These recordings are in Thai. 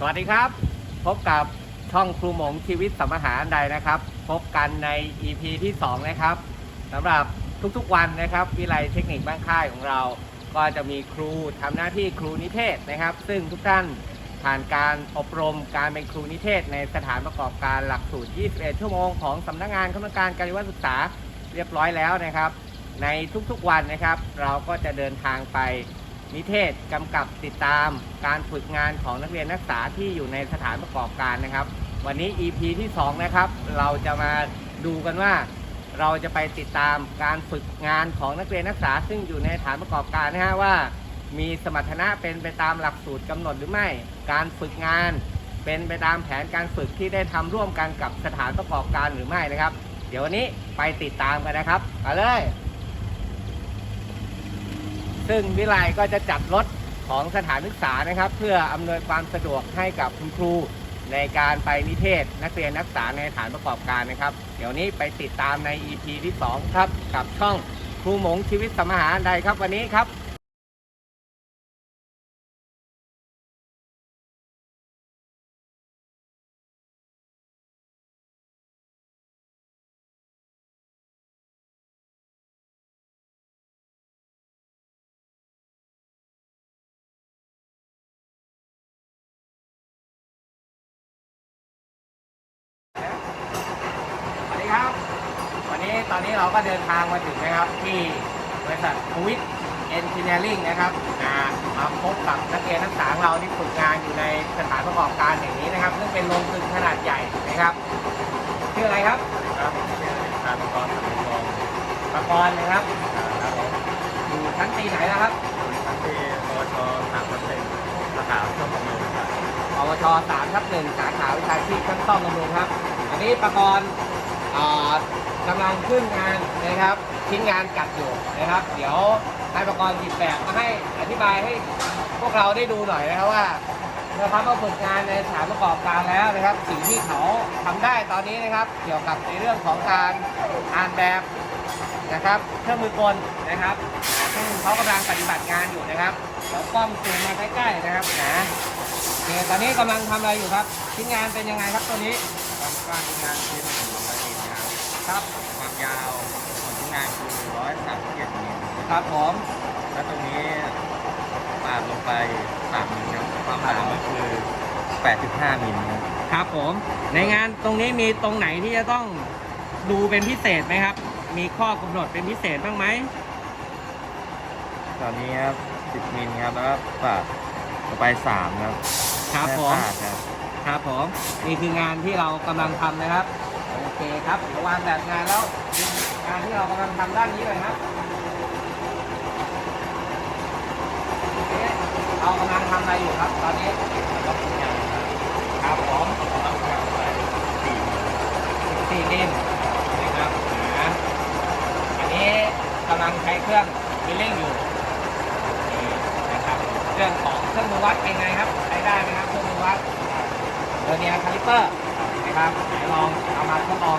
สวัสดีครับ พบกับช่องครูหมงชีวิตสมหาอันใดนะครับ พบกันใน EP ที่ 2 นะครับสำหรับทุกๆวันนะครับ วิไลเทคนิคบ้านค่ายของเรา ก็จะมีครูทำหน้าที่ครูนิเทศนะครับ ซึ่งทุกท่านผ่านการอบรมการเป็นครูนิเทศ ในสถานประกอบการหลักสูตร 21 ชั่วโมงของสำนักงานคณะกรรมการการศึกษาเรียบร้อยแล้วนะครับ ในทุกๆวันนะครับ เราก็จะเดินทางไป นิเทศกำกับติดตามการฝึกงานของนักเรียนนักศึกษาที่อยู่ในสถานประกอบการนะครับ วันนี้ EP ที่2นะครับเราจะมาดูกันว่า เราจะไปติดตามการฝึกงานของนักเรียนนักศึกษา ซึ่งอยู่ในสถานประกอบการนะฮะว่า มีสมรรถนะเป็นไปตามหลักสูตรกำหนดหรือไม่ การฝึกงานเป็นไปตามแผนการฝึกที่ได้ทำร่วมกันกับสถานประกอบการหรือไม่นะครับ เดี๋ยววันนี้ไปติดตามกันนะครับมาเลย ซึ่งวิไลก็จะจัดรถของสถานศึกษานะครับ เพื่ออำนวยความสะดวกให้กับคุณครูในการไปนิเทศ นักเรียนนักศึกษาในฐานประกอบการนะครับ เดี๋ยวนี้ไปติดตามใน EP ที่ 2 ครับ กับช่องครูหมงชีวิตสมหาใดครับวันนี้ครับ ตอนนี้เราก็เดินทางมาถึงนะครับ ที่บริษัททวิตเอนจิเนียริงนะครับนะมาพบกับนักเรียนนักศึกษาของเราที่ฝึกงานอยู่ในสถานประกอบการแห่งนี้นะครับ ซึ่งเป็นโรงกลึงขนาดใหญ่นะครับชื่ออะไรครับครับชื่อทานกรสังทองปะกรณ์นะครับครับผมอยู่ชั้นปีไหนแล้วครับทั้งที่ปวชสามเปอร์เซ็นต์สาขาช่วงบำรุงครับปวชสามทับหนึ่งสาขาวิชาชีพช่างซ่อมบำรุงครับ อันนี้ปะกรณ์ อ่ากำลังขึ้นงานนะครับชิ้นงานกัดอยู่นะครับ เดี๋ยวให้ประกรณ์หยิบแบบมาให้อธิบายให้พวกเราได้ดูหน่อยนะครับว่านะครับว่าฝึกงานในสถานประกอบการแล้วนะครับ สิ่งที่เขาทำได้ตอนนี้นะครับ เกี่ยวกับในเรื่องของการอ่านแบบนะครับเครื่องมือกลนะครับซึ่งเขากำลังปฏิบัติงานอยู่นะครับเดี๋ยวกล้องซูมมาใกล้ๆนะครับนะโอเคตอนนี้กำลังทำอะไรอยู่ครับชิ้นงานเป็นยังไงครับตัวนี้กว้างงานชิ้นงร้อยมิล ครับครับ ความยาวของชิ้นงานคือร้อยสามสิบเจ็ดมิลครับผม แล้วตรงนี้ปาดลงไปสามมิลครับความหนาก็คือแปดสิบห้ามิลครับครับผม ในงานตรงนี้มีตรงไหนที่จะต้องดูเป็นพิเศษไหมครับ มีข้อกำหนดเป็นพิเศษบ้างไหมตอนนี้ครับสิบมิลครับแล้วก็ปาดลงไปสามครับครับผม แปดครับ ครับผม นี่คืองานที่เรากำลังทำนะครับโอ เคครับเดี๋ยวางแบบงานแล้ว งานที่เรากำลังทำด้านนี้เลยครับโอเคเรากำลังทำอะไรอยู่ครับ ตอนนี้แล้วก็ชิ้นงานครับครับผมต้องารไปสี่มิลสี่มิลนะครับนอันนี้กำลังใช้เครื่องมิลลิ่งอยู่นะครับเรื่องของเครื่องมือวัดเป็นไงครับ ใช้ได้ไหมครับเครื่องมือวัดเดอร์เนียคาลิเปอร์ นะครับไหนลองเอามาทดลอง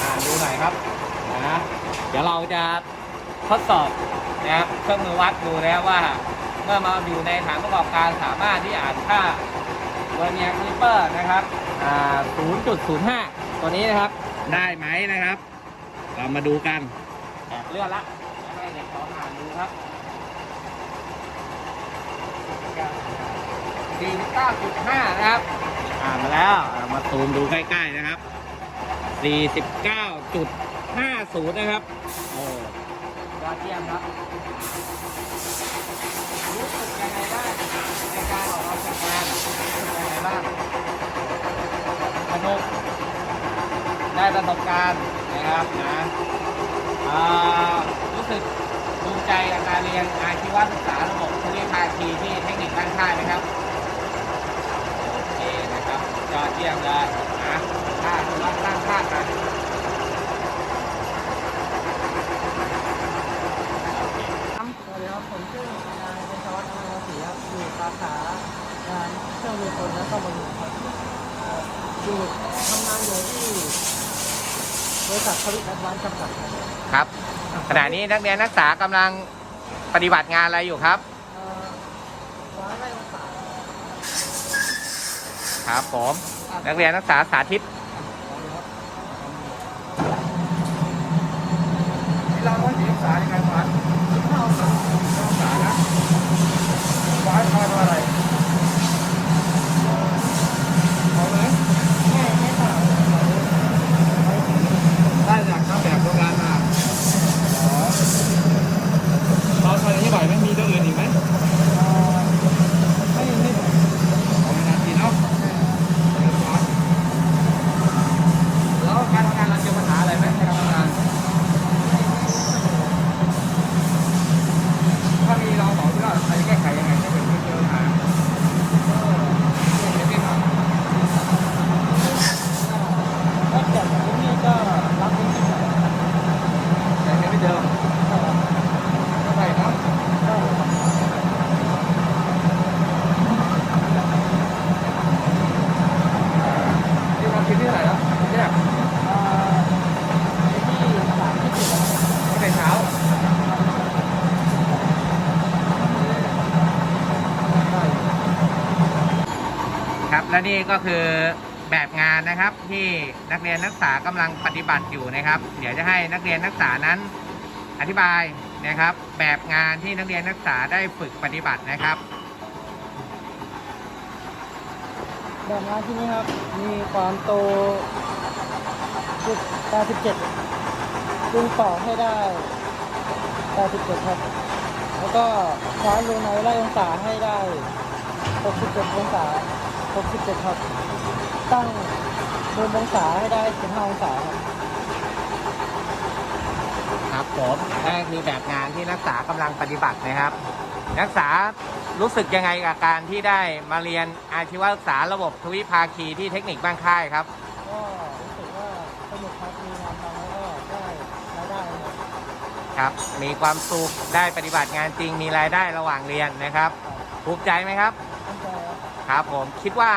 อ่านดูหน่อยครับนะเดี๋ยวเราจะทดสอบนะครับเครื่องมือวัดดูแล้วว่า เมื่อมาอยู่ในฐานประกอบการสามารถที่อ่านค่าเวอร์เนียคลิปเปอร์นะครับอ่า0.05 ตัวนี้นะครับ ได้ไหมนะครับ เรามาดูกันแอบเลื่อนละให้เด็กขออ่านดูครับ49.5 นะครับอ่ามาแล้วอ่ามาซูมดูใกล้ๆนะครับ 49.50 นะครับ โอ้ยอดเยี่ยมครับ รู้สึกยังไงบ้างในการออกมาฝึกงานรู้สึกยังไงบ้างสนุก ได้ประสบการณ์นะครับนะอ่ารู้สึกภูมิใจกับการเรียนอาชีวศึกษาระบบภูมิภาคีที่เทคนิคบ้านค่ายไหมครับโอเคนะครับ ยอดเยี่ยมเลยนะถ้าคุณรับตั้งค่ากันครับสวัสดีครับผมชื่อนายเป็นชวัฒน์อนันตศรีครับอยู่สาขางานเครื่องมือคนและซ่อมบำรุงครับเอ่อยู่ทำงานอยู่ที่บริษัททวิตแอดวานซ์จำกัดครับครับขณะนี้นักเรียนนักศึกษากำลังปฏิบัติงานอะไรอยู่ครับ เอ่อร้านไร่องศา ครับผมนักเรียนนักศึกษาสาธิตนี่เราต้องศึกษายังไงครับ และนี่ก็คือแบบงานนะครับที่นักเรียนนักศึกษากำลังปฏิบัติอยู่นะครับ เดี๋ยวจะให้นักเรียนนักศึกษานั้นอธิบายนะครับ แบบงานที่นักเรียนนักศึกษาได้ฝึกปฏิบัตินะครับ แบบงานที่นี้ครับมีความโตจุด87ดึงต่อให้ได้87ครับแล้วก็คว้านรูในไล่องศาให้ได้67องศา 67ครับ ตั้งมุมองศาให้ได้ 15 องศาครับ ครับผมนั่นคือแบบงานที่นักศึกษากำลังปฏิบัตินะครับ นักศึกษารู้สึกยังไงกับการที่ได้มาเรียนอาชีวศึกษาระบบทวิภาคีที่เทคนิคบ้านค่ายครับ ก็รู้สึกว่าสนุกครับมีงานทำแล้วก็ได้รายได้ครับครับ มีความสุขได้ปฏิบัติงานจริงมีรายได้ระหว่างเรียนนะครับภูมิใจไหมครับตั้งใจ ครับครับผมคิดว่า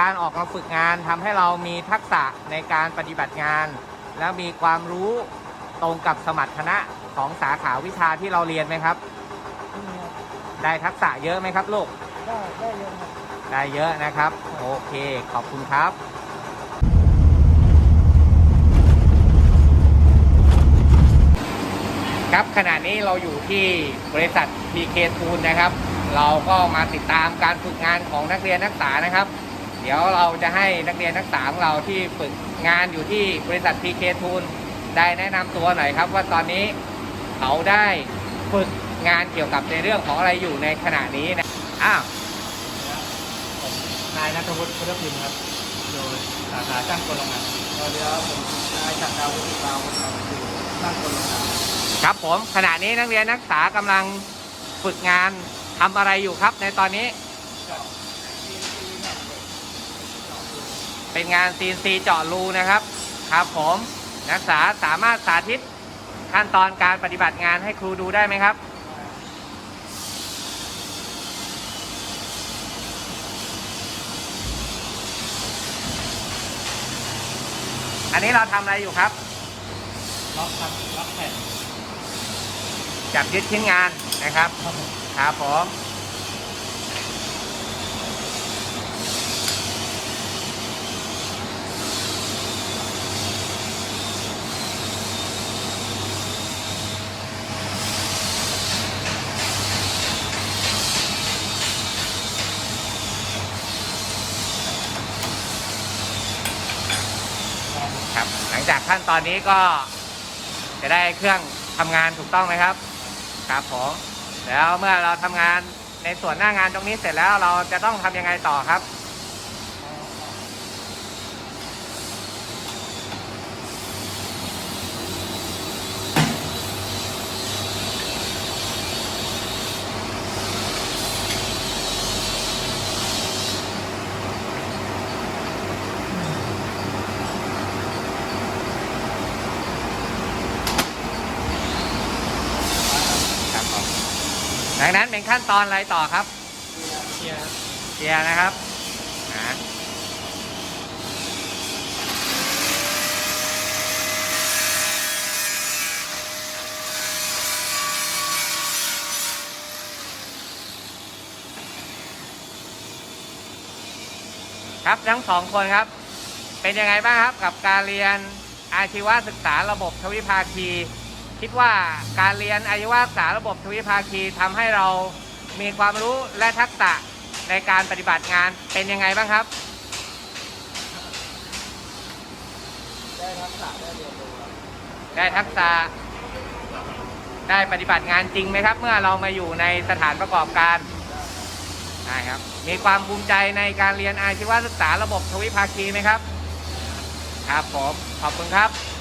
การออกมาฝึกงานทำให้เรามีทักษะในการปฏิบัติงาน แล้วมีความรู้ตรงกับสมรรถนะของสาขาวิชาที่เราเรียนไหมครับนี่ครับ ได้ทักษะเยอะไหมครับลูก ได้ได้เยอะครับได้เยอะนะครับ โอเค ขอบคุณครับครับขณะนี้เราอยู่ที่บริษัท PK t o o l นะครับ เราก็มาติดตามการฝึกงานของนักเรียนนักศึกษานะครับ เดี๋ยวเราจะให้นักเรียนนักศึกษาของเราที่ฝึกงานอยู่ที่บริษัท PK t o o l ได้แนะนำตัวหน่อยครับ ว่าตอนนี้เขาได้ฝึกงานเกี่ยวกับในเรื่องของอะไรอยู่ในขณะนี้นะอ้าวนายนัทวุฒิพุทธพิมพ์ครับอยู่สาขาช่างกลโรงงานสวัสดีครับผมนายจักรดาวุฒิดาวครับอยู่ช่างกลโรงงานครับผมขณะนี้นักเรียนนักศึกษากำลังฝึกงาน ทำอะไรอยู่ครับในตอนนี้ เป็นงาน CNC เจาะรูนะครับ ครับผมนักศึกษาสามารถสาธิตขั้นตอนการปฏิบัติงานให้ครูดูได้ไหมครับ อันนี้เราทำอะไรอยู่ครับ ล็อกครับล็อกแผ่นจับยึดชิ้นงานนะครับ ครับผม ครับหลังจากขั้นตอนนี้ก็จะได้เครื่องทำงานถูกต้องไหมครับ ครับผม แล้วเมื่อเราทำงานในส่วนหน้างานตรงนี้เสร็จแล้วเราจะต้องทำยังไงต่อครับครับผม ดังนั้นเป็นขั้นตอนอะไรต่อครับเกียร์เคลียร์นะครับครับทั้งสองคนครับ เป็นยังไงบ้างครับกับการเรียนอาชีวศึกษาระบบทวิภาคี คิดว่าการเรียนอาชีวศึกษาระบบทวิภาคีทำให้เรามีความรู้และทักษะในการปฏิบัติงานเป็นยังไงบ้างครับ ได้ทักษะได้เรียนรู้ได้ทักษะได้ปฏิบัติงานจริงไหมครับ เมื่อเรามาอยู่ในสถานประกอบการได้ครับ มีความภูมิใจในการเรียนอาชีวศึกษาระบบทวิภาคีไหมครับ ครับผมขอบคุณครับ